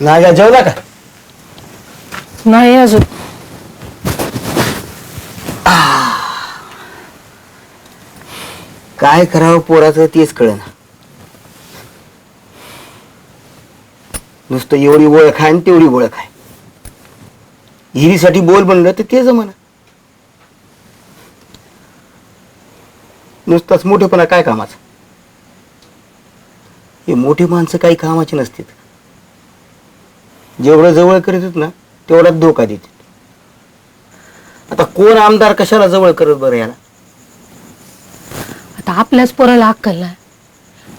नाग्या जेवला का? नाही अजून. काय करावं पोराचं तेच कळना. नुसतं एवढी ओळख आहे आणि तेवढी ओळख आहे. हिरीसाठी बोल बनलं तर ते जमना नुसताच मोठेपणा काय कामाचा? हे मोठी माणसं काही कामाची नसतात. जेवढं जवळ करीत ना तेवढाच धोका देतात आता कोण आमदार कशाला जवळ करत बरं याला? आता आपल्याच पोराला अक्कल नाही.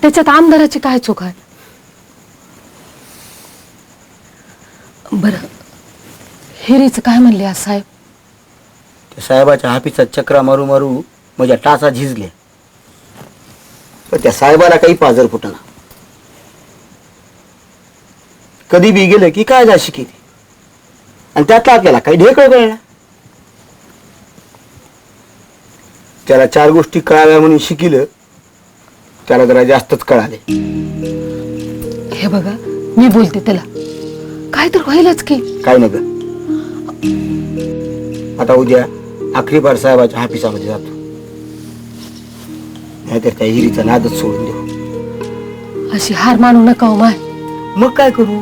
त्याच्यात आमदाराची काय चूक आहे? बर. हिरीच काय म्हणले आज साहेब? त्या साहेबाच्या हापीचा चक्रा मारू मारू माझ्या टाचा झिजल्या. पण त्या साहेबाला काही पाजर फुटना. कधी बी गेलं की काय जाशी केली. आणि त्यातला आपल्याला काही ढेकळ कळला त्याला चार गोष्टी कळाव्या म्हणून शिकिलं त्याला जरा जास्तच कळाले. हे बघा मी बोलते त्याला. काय तर व्हायलाच की. काय न ग आता उद्या आखरीबार साहेबाच्या हापिसामध्ये जातो. नाहीतर त्या हिरीचा नादच सोडून देऊ. अशी हार मानू नका हो माय. मग काय करू?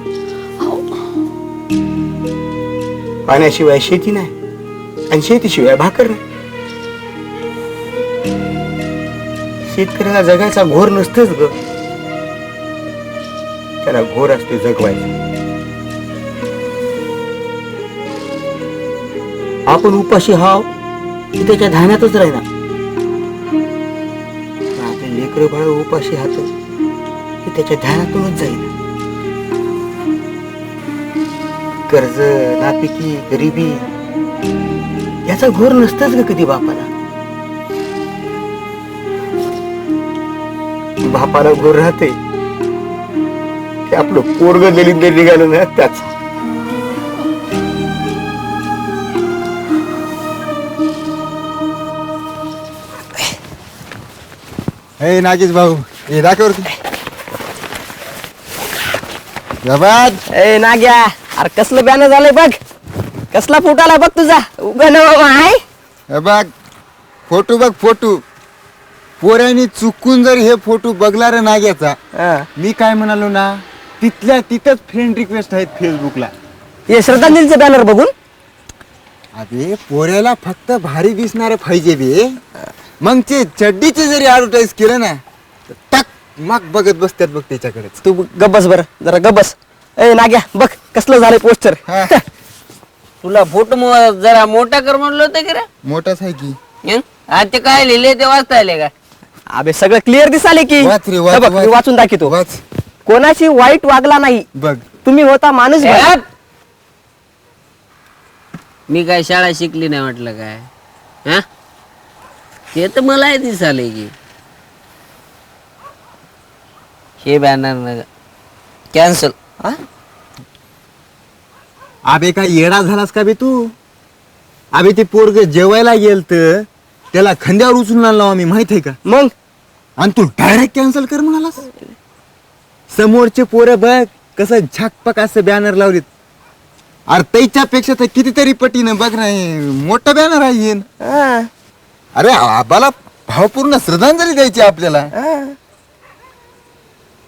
पाण्याशिवाय शेती नाही. आणि शेतीशिवाय भाकर नाही. शेतकऱ्याला जगायचा घोर नसतेच ग. त्याला घोर असते जगवायचं. आपण उपाशी हाव की त्याच्या ध्यानातच राहिना आपले लेकर बाळ उपाशी हात की त्याच्या ध्यानातूनच जाईल कर्ज नापिकी गरिबी याचा घोर नसतच ग कधी बापाला. बापाला घोर राहते. ते आपलं पोरग दलित निघालं ना त्याच. हे नागेश भाऊ हे जबाद ए नाग्या. अरे कसलं बॅनर झालंय बघ. कसला फुटाला बघ तुझा. उभ्या ना बाबा आहे. हे बघ फोटो बघ फोटो. पोऱ्यानी चुकून जर हे फोटो बघला रे नाग्याचा हा. मी काय म्हणालो ना तिथल्या तिथंच फ्रेंड रिक्वेस्ट आहेत फेसबुकला हे श्रद्धांजलीचं बॅनर बघून? अबे पोऱ्याला फक्त भारी दिसणारे पाहिजे बे. मग ते चड्डीचे जरी ऍडव्हर्टाईज केलं ना तर टक मग बघत बसतात बघ त्याच्याकडेच. तू गब्बस बर जरा गब्बस ए नाग्या बघ कसलं झालंय पोस्टर. हा. तुला फोटो मो- जरा मोठा कर म्हणलं होतं की रे? मोठाच आहे की. हं? आज ते काय लिहिले ते वाचता आले का? अबे सगळं क्लिअर दिसाले की. वाच रे हे वाच, बघ, मी वाच. वाचून दाखवतो वाच. कोणाशी वाईट वागला नाही. बघ. तुम्ही होता माणूस ए, बरा. हट! मी काय शाळा शिकली नाही म्हटलं काय? हा? ते तर मलाही दिसाले की. हे बॅनर कॅन्सल अबे काय येडा झालास का बे तू? अबे ते पोरग जेवायला गेल तर त्याला खांद्यावर उचलून आणलो आम्ही माहीत आहे का? मग? आणि तू डायरेक्ट कॅन्सल कर म्हणालास समोरचे पोरं बघ कसं झाकपक असं बॅनर लावलीत. अरे त्याच्या पेक्षा तर कितीतरी पटीनं बघ ना हे मोठं बॅनर आहे. हा, अरे आबाला भावपूर्ण श्रद्धांजली द्यायची आपल्याला.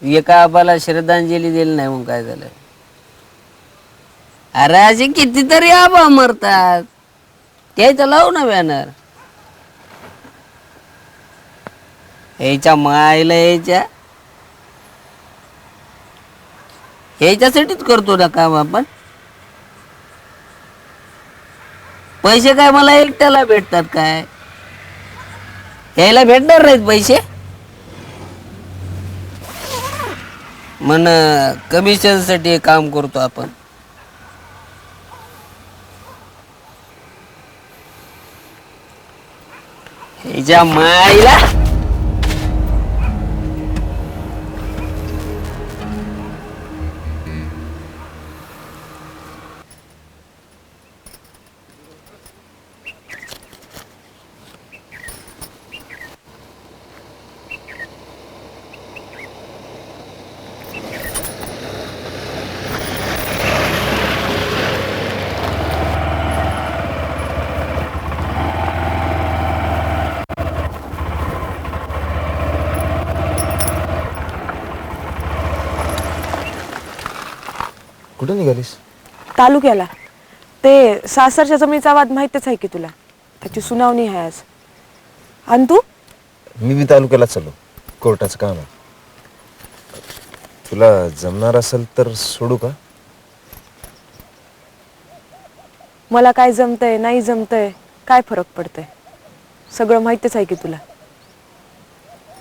एका आबाला श्रद्धांजली दिली नाही मग काय झालं? अरे असे कितीतरी आबा मरतात. त्याचं लावू ना बॅनर यायच्या मायला यायच्या ह्याच्यासाठीच करतो ना काम आपण. पैसे काय मला एकट्याला भेटतात काय? यायला भेटणार नाहीत पैसे? मन कमिशनसाठी काम करतो आपण. ह्याच्या माईला कुठे निघालीस? तालुक्याला. ते सासरच्या जमिनीचा वाद माहितच आहे की तुला? त्याची सुनावणी आहे आज. आणि तू? मी बी तालुक्याला चाललो. कोर्टाचं काम आहे. तुला जमणार असेल तर सोडू का? मला काय जमतंय नाही जमतंय काय फरक पडतंय? सगळं माहितच आहे की तुला.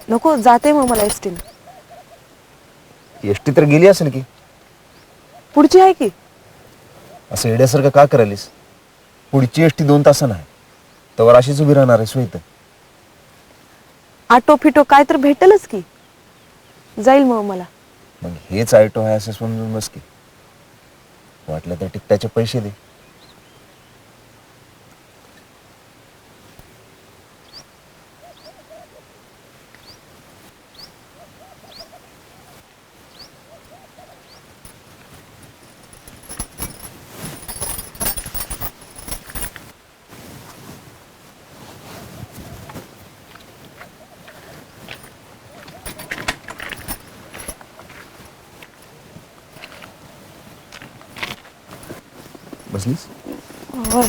नको जाते मग मला एसटीने एसटी तर गेली असेल की? पुढची आहे की? असं येड्यासारखं का करालीस पुढची एसटी दोन तासानं आहे. तर अशीच उभी राहणार आहे सोयत आटो फिटो काय तर भेटेलच की. जाईल मग मला. मग हेच आयटो आहे असं समजून बस की. वाटलं तर तिकटाचे पैसे दे. बसलीस होय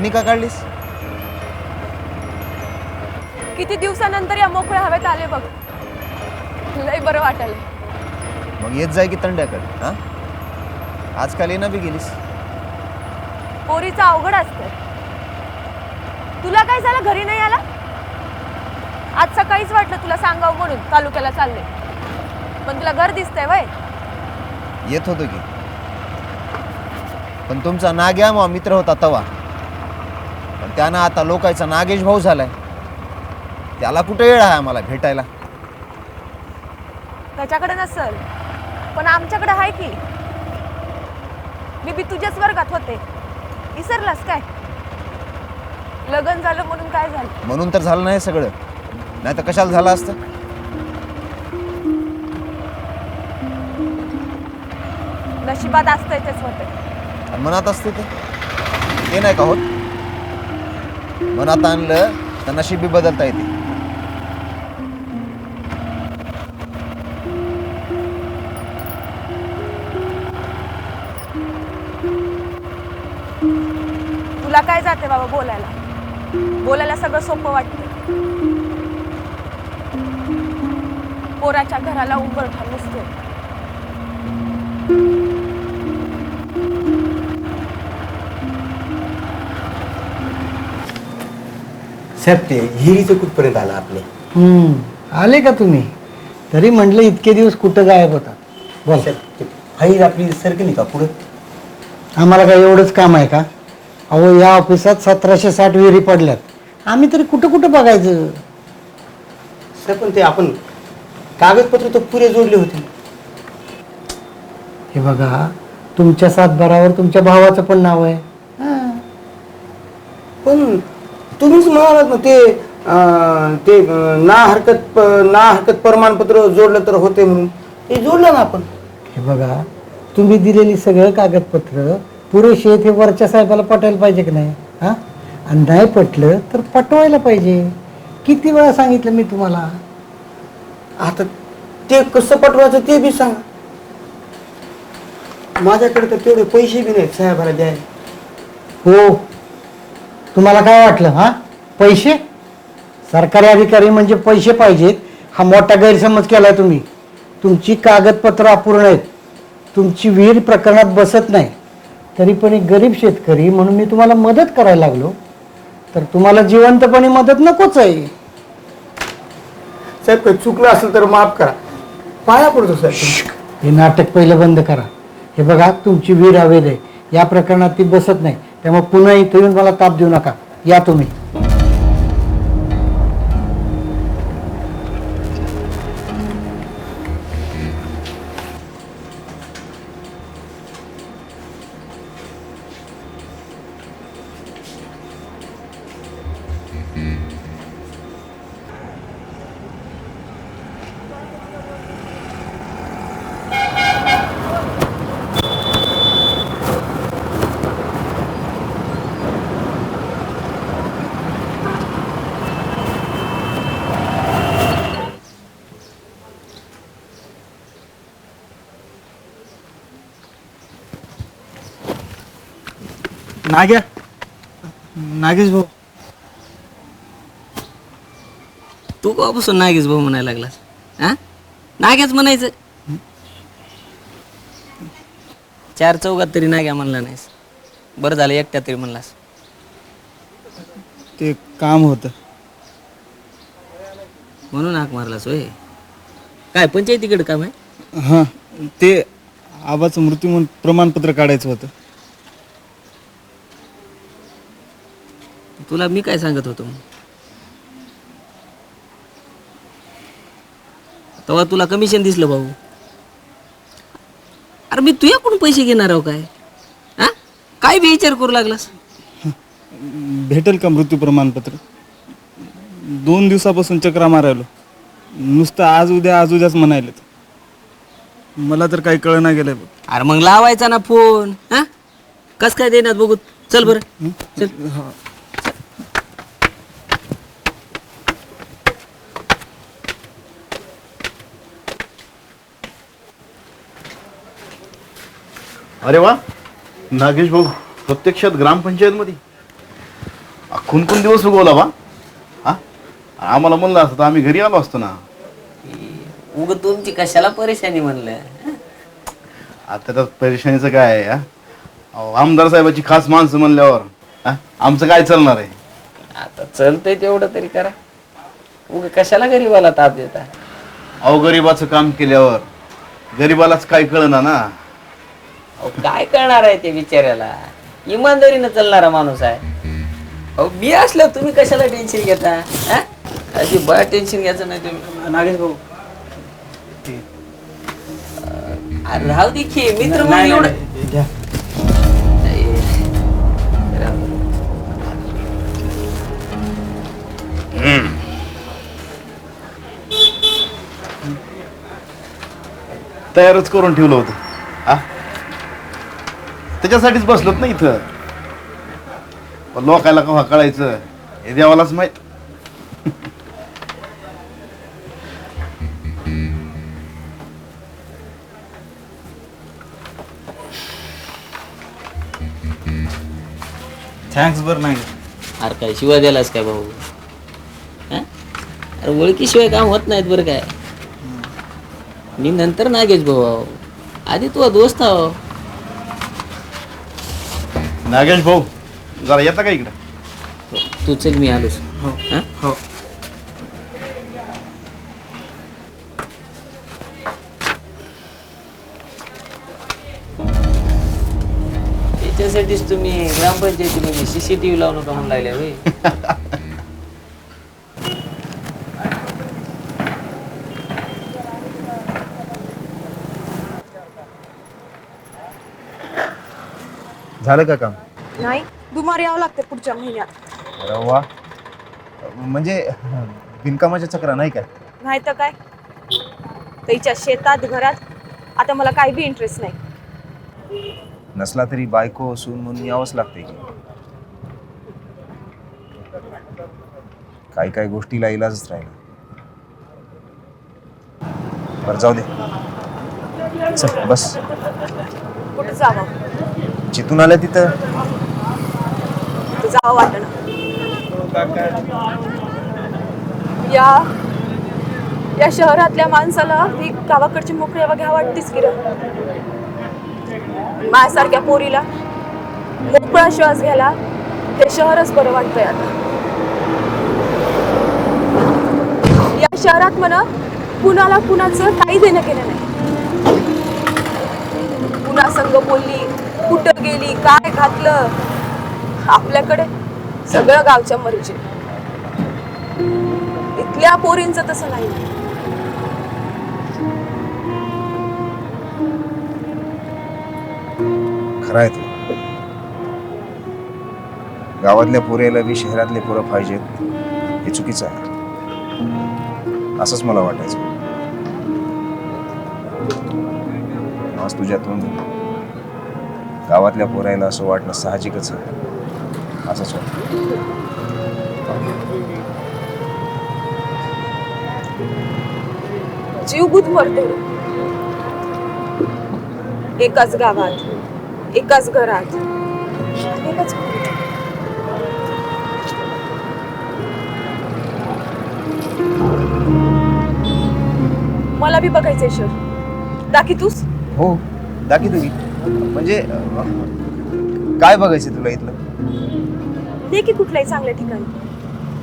ओढणी का काढलीस? किती दिवसानंतर या मोकळ्या हवेत आले बघ. लय बरं वाटायला मग येत जाय की तंड्याकडे हा? आजकाल येणं बी गेलीस. पोरीचं अवघड असतंय तुला काय झालं? घरी नाही आला? आज सकाळीच वाटलं तुला सांगावं म्हणून तालुक्याला चालले. पण तुला घर दिसतंय वय. येत होतो की. पण तुमचा नाग्या मित्र होता तवा. पण त्यानं आता लोकांचा नागेश भाऊ झालाय. त्याला कुठे वेळ आहे आम्हाला भेटायला? त्याच्याकडे नसल पण आमच्याकडे आहे की. मी बी तुझ्याच वर्गात होते. विसरलास काय? लग्न झालं म्हणून काय झालं? म्हणून तर झालं नाही सगळं. नाही तर कशाला झालं असतं? नशिबात असतंय तेच होते. आणि मनात असते ते? ते नाही का होत? मनात आणलं तर नशीब बी बदलता येते. तुला काय जाते बाबा बोलायला? बोलायला सगळं सोपं वाटतं. पोराच्या घराला उंबरठा नसतो साहेब ते हिरीचं कुठपर्यंत आलं आपले? हम्म. आले का तुम्ही? तरी म्हटलं इतके दिवस कुठं गायब होता बोल. साहेब ते फाईल आपली सरकली का पुढं? आम्हाला काय एवढंच काम आहे का? अहो या ऑफिसात सतराशे साठ विहिरी पडल्यात. आम्ही तरी कुठं कुठं बघायचं? साहेब पण ते आपण कागदपत्र तर पुरे जोडले होते. हे बघा तुमच्या सातबारावर तुमच्या भावाचं पण नाव आहे. पण तुम्हीच म्हणालात ना ते अं, ते अं, ना हरकत प- ना हरकत प्रमाणपत्र जोडलं तर होते म्हणून. ते जोडलं ना आपण. हे बघा तुम्ही दिलेली सगळं कागदपत्र पुरेशी आहेत हे वरच्या साहेबाला पटायला पाहिजे की नाही? हा? आणि नाही पटलं तर पटवायला पाहिजे. किती वेळा सांगितलं मी तुम्हाला? आता ते कसं पटवायचं ते बी सांगा. माझ्याकडे तर तेवढे पैसे बी नाहीत साहेबाला द्यायला. हो. तुम्हाला काय वाटलं हा? पैसे? सरकारी अधिकारी म्हणजे पैसे पाहिजेत. हा मोठा गैरसमज केलाय तुम्ही. तुमची कागदपत्र अपूर्ण आहेत. तुमची विहीर प्रकरणात बसत नाही. तरी पण एक गरीब शेतकरी म्हणून मी तुम्हाला मदत करायला लागलो. तर तुम्हाला जिवंतपणे मदत नकोच आहे. साहेब काही चुकलं असेल तर माफ करा. पाया पडतो साहेब हे नाटक पहिलं बंद करा. हे बघा तुमची वीर अवैध आहे. या प्रकरणात ती बसत नाही. त्यामुळे पुन्हा इथे येऊन मला ताप देऊ नका. या तुम्ही. नाग्या नागेश भाऊ. तू कवापासून नागेश भाऊ म्हणायला लागलास? हा? नाग्याच म्हणायचं. चार चौकात तरी नाग्या म्हणला नाहीस. बरं झालं एकट्या तरी म्हणलास. ते काम होतं. म्हणून हाक मारलास होय. काय पंचायतीकडे काम आहे? हां ते आबाचं मृत्यू म्हणून प्रमाणपत्र काढायचं होतं. तुला मी काय सांगत होतो? तेव्हा तुला कमिशन दिसलं भाऊ. अरे मी तुझ्याकडून पैसे घेणार आहो काय? हा? काय बी विचार करू लागलास? भेटेल का मृत्यू प्रमाणपत्र? दोन दिवसापासून चक्रा मारायलो. नुसतं आज उद्या आज उद्याच म्हणायलेत. मला तर काही कळना गेलंय बघ. अरे मग लावायचा ना फोन हा? कस काय देणार बघू? चल बरं. चल. अरे वा. नागेश भाऊ प्रत्यक्षात ग्रामपंचायतमध्ये. कोण कोण दिवस उगवला वा हा आम्हाला म्हणलं असतं तर आम्ही घरी आलो असतो ना. उग तुमची कशाला परेशानी म्हणलं? आता त्यात परेशानीचं काय आहे हा? अहो, आमदार साहेबाची खास माणसं म्हणल्यावर हा? आमचं काय चालणार आहे? आता चलतंय तेवढं तरी करा. उग कशाला गरीबाला ताप देता? अहो गरीबाचं काम केल्यावर गरीबालाच काय कळना ना. अहो, काय करणार आहे ते बिचाऱ्याला? इमानदारीनं चालणारा माणूस आहे. अहो मी असलं तुम्ही कशाला टेन्शन घेता? हा? अजिबात टेन्शन घ्यायचं नाही तुम्ही. नागेश भाऊ. अरे राहू दे की मित्र म्हणून एवढं घ्या. तयारच करून ठेवलं होतं. त्याच्यासाठीच बसलोत ना इथं. पण लोकायला केव्हा कळायचं? हे देवालाच माहीत. थँक्स बरं नागे अरे काय शिवाय द्यालास काय भाऊ? हा? अरे ओळखीशिवाय काम होत नाहीत बरं काय. मी नंतर नागेश भाऊ आहो. आधी तू दोस्त आहो. नागेश भाऊ जरा येता का इकडं? तू चल मी आलोच. हा? हो? त्याच्यासाठीच तुम्ही ग्रामपंचायतीमध्ये सीसीटीव्ही लावून नका म्हणून लागल्या होय. झालं का काम? नाही दुमार यावं लागते पुढच्या महिन्यात. अरे वा म्हणजे बिनकामाच्या चक्रा नाही काय? नाही तर काय? त्याच्या शेतात घरात आता मला काही बी इंटरेस्ट नाही. नसला तरी बायको सून म्हणून यावंच लागते की. काही काही गोष्टीला इलाजच राहिला. बरं जाऊ दे. चल बस. कुठे जावं? जिथून आलं तिथं? जावं वाटणं या या शहरातल्या माणसाला ही गावाकडची मोकळी हवा घ्या वाटतेच की रे. माझ्यासारख्या पोरीला मोकळा श्वास घ्यायला हे शहरच बरं वाटतंय आता. या शहरात म्हणा कुणाला कुणाचं काही देणं केलं नाही. कुणा संग बोलली केली काय घातलं? आपल्याकडे सगळं गावच्या मर्जी. इथल्या पोरींचं तसं नाही. खरं आहे तू. गावातल्या पोरेला बी शहरातले पोरं पाहिजेत हे चुकीचं आहे. असंच मला वाटायचं. आज तुझ्यातून गावातल्या पोरायला असं वाटणं साहजिकच आहे. असंच वाटतं. जीव गुद मरते एकाच गावात एकाच घरात. एकाच मला बी बघायचंय शहर दाखी तूच? हो दाखी तुम्ही? म्हणजे काय बघायचं तुला इथलं? दे की कुठल्याही चांगल्या ठिकाणी.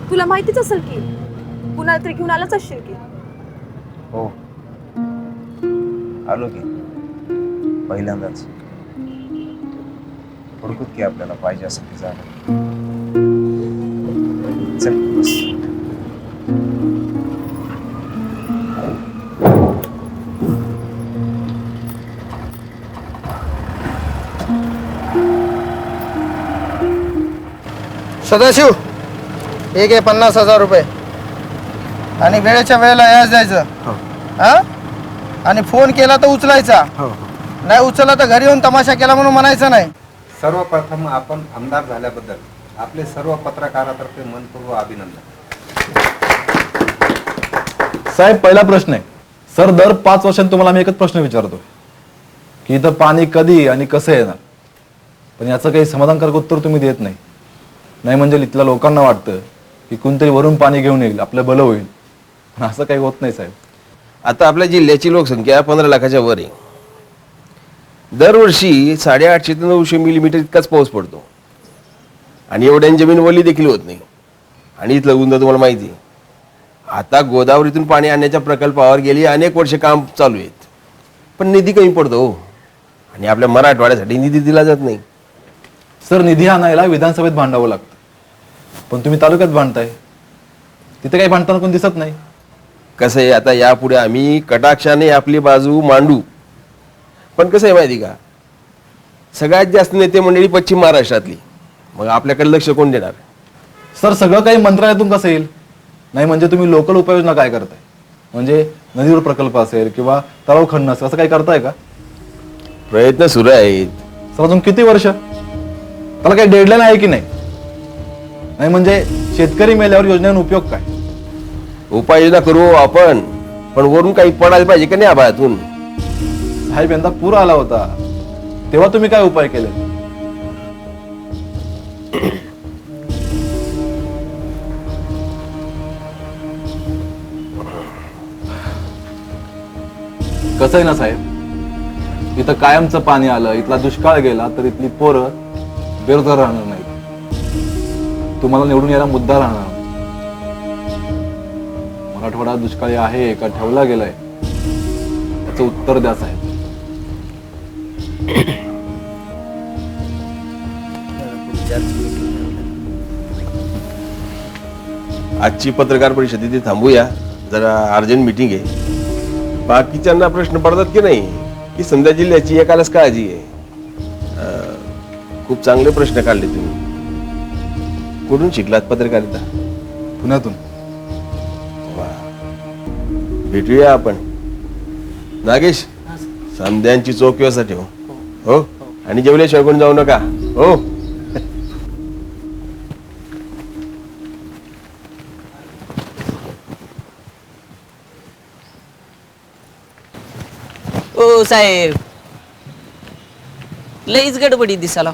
तुला माहितीच असेल की कुणाला तरी घेऊन आलाच असशील की. हो. आलो की. पहिल्यांदाच. हुडकूत की आपल्याला पाहिजे असं की जाणं चल बस. सदाशिव एक आहे पन्नास हजार रुपये. आणि वेळेच्या वेळेला याच द्यायचं. हा. आणि फोन केला तर उचलायचा. नाही उचलला तर घरी येऊन तमाशा केला म्हणून म्हणायचं नाही. सर्वप्रथम आपण आमदार झाल्याबद्दल आपले सर्व पत्रकारातर्फे मनपूर्व अभिनंदन. साहेब पहिला प्रश्न आहे. सर दर पाच वर्षांनी तुम्हाला मी एकच प्रश्न विचारतो. की इथं पाणी कधी आणि कसं येणार? पण याचं काही समाधानकारक उत्तर तुम्ही देत नाही. नाही म्हणजे इथल्या लोकांना वाटतं की कोणतरी वरून पाणी घेऊन येईल आपलं भलं होईल. पण असं काही होत नाही साहेब. आता आपल्या जिल्ह्याची लोकसंख्या पंधरा लाखाच्या वर आहे. दरवर्षी साडेआठशे ते नऊशे मिलीमीटर इतकाच पाऊस पडतो. आणि एवढ्याने जमीन ओली देखील होत नाही. आणि इथलं उंद तुम्हाला माहिती आहे. आता गोदावरीतून पाणी आणण्याच्या प्रकल्पावर गेली अनेक वर्ष काम चालू आहेत. पण निधी कमी पडतो हो. आणि आपल्या मराठवाड्यासाठी निधी दिला जात नाही. सर निधी आणायला विधानसभेत भांडावं लागतं. पण तुम्ही तालुक्यात भांडताय तिथे काही भांडताना कोण दिसत नाही. कसं आहे आता यापुढे आम्ही कटाक्षाने आपली बाजू मांडू. पण कसं आहे माहिती का? सगळ्यात जास्त नेते मंडळी पश्चिम महाराष्ट्रातली. मग आपल्याकडे लक्ष कोण देणार? सर सगळं काही मंत्रालयातून कसं येईल? नाही म्हणजे तुम्ही लोकल उपाययोजना काय करताय? म्हणजे नदीवर प्रकल्प असेल किंवा तलाव खणणं असेल असं काही करताय का? प्रयत्न सुरू आहेत. सर अजून किती वर्ष? त्याला काही डेडलाईन आहे की नाही? नाही म्हणजे शेतकरी मेल्यावर योजनेने उपयोग काय? उपाययोजना करू आपण पण वरून काही पडायला पाहिजे का नाही आभाळातून? साहेब यंदा पूर आला होता. तेव्हा तुम्ही काय उपाय केले? कसं आहे ना साहेब? इथं कायमचं पाणी आलं इथला दुष्काळ गेला तर इथली पोरं बेरोजगार राहणार नाही तुम्हाला निवडून यायला मुद्दा राहणार. मराठवाडा दुष्काळी आहे का ठेवला गेलाय? याचं उत्तर द्या साहेब. आजची पत्रकार परिषद इथे थांबूया. जरा अर्जंट मिटिंग आहे. बाकीच्यांना प्रश्न पडतात की नाही? की समजा जिल्ह्याची एकालाच काळजी आहे? खूप चांगले प्रश्न काढले तुम्ही. कुठून शिकलात पत्रकारिता? पुण्यातून. भेटूया आपण. नागेश सांध्यांची चोख व्यवस्था ठेव. हो. हो? आणि जेवले कोण जाऊ नका. हो? ओ साहेब. लईच गडबडी दिसाला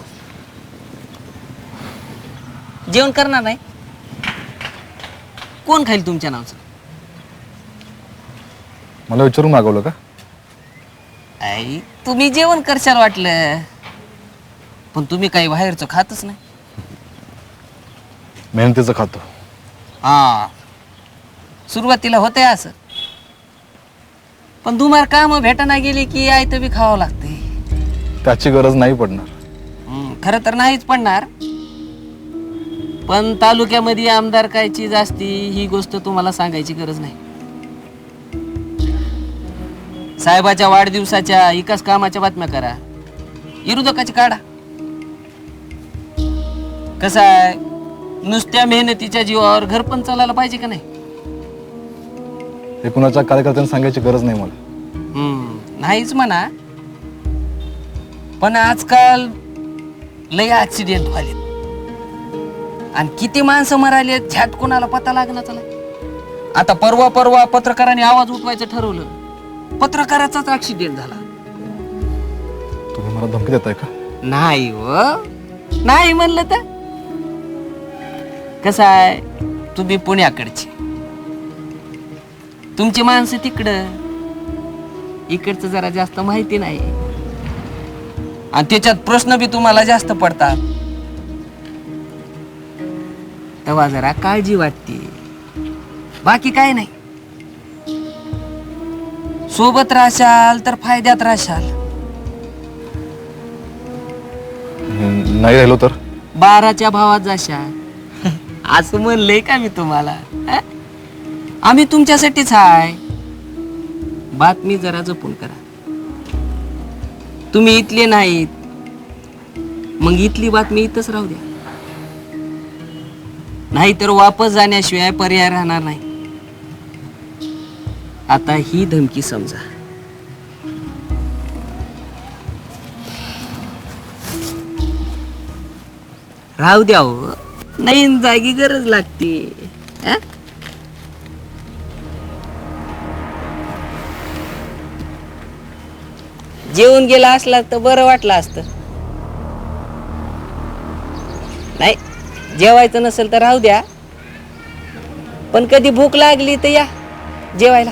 जेवण करणार नाही? कोण खाईल तुमच्या नावचं? मला विचारून मागवलं का? आई तुम्ही जेवण करशाल वाटलं. पण तुम्ही काही बाहेरचं खातच नाही. मेहनतीचं खातो. हा. सुरुवातीला होते असं. पण तुम्हाला काम भेटाना गेली की आई तर बी खावं लागते. त्याची गरज नाही पडणार. खरं तर नाहीच पडणार. पण तालुक्यामध्ये आमदार काय चीज असती ही गोष्ट तुम्हाला सांगायची गरज नाही. साहेबाच्या वाढदिवसाच्या विकास कामाच्या बातम्या करा. विरोधकाची काढा. कसं आहे? नुसत्या मेहनतीच्या जीवावर घर पण चालायला पाहिजे का नाही? हे कुणाच्या कार्यकर्त्यांना सांगायची गरज नाही मला. हम्म, नाहीच म्हणा. पण आजकाल लय ऍक्सिडेंट व्हायलेत आणि किती माणसं मराली झॅट कोणाला पता लागणार चला आता परवा परवा पत्रकारांनी आवाज उठवायचं ठरवलं. पत्रकाराचाच ऍक्सिडेंट झाला. तुम्ही मला धमकी देताय का? नाही व. नाही म्हणलं तर? कसं आहे? तुम्ही पुण्याकडचे. तुमची माणसं तिकडं. इकडचं जरा जास्त माहिती नाही. आणि त्याच्यात प्रश्न बी तुम्हाला जास्त पडतात. तेव्हा जरा काळजी वाटते. बाकी काय नाही. सोबत राहशाल तर फायद्यात राहशाल नाही राहिलो तर? बाराच्या भावात जाशा असं म्हणलंय का मी तुम्हाला? आम्ही तुमच्यासाठीच हाय. बातमी जरा जपून करा. तुम्ही इथले नाहीत. मग इथली बातमी इथंच राहू द्या. नाहीतर वापस जाण्याशिवाय पर्याय राहणार नाही. आता ही धमकी समजा. राहू द्या हो. नवीन जागी गरज लागते. अं? जेवून गेला असला तर बरं वाटलं असत. नाही जेवायचं नसेल तर राहू द्या. पण कधी भूक लागली तर या जेवायला.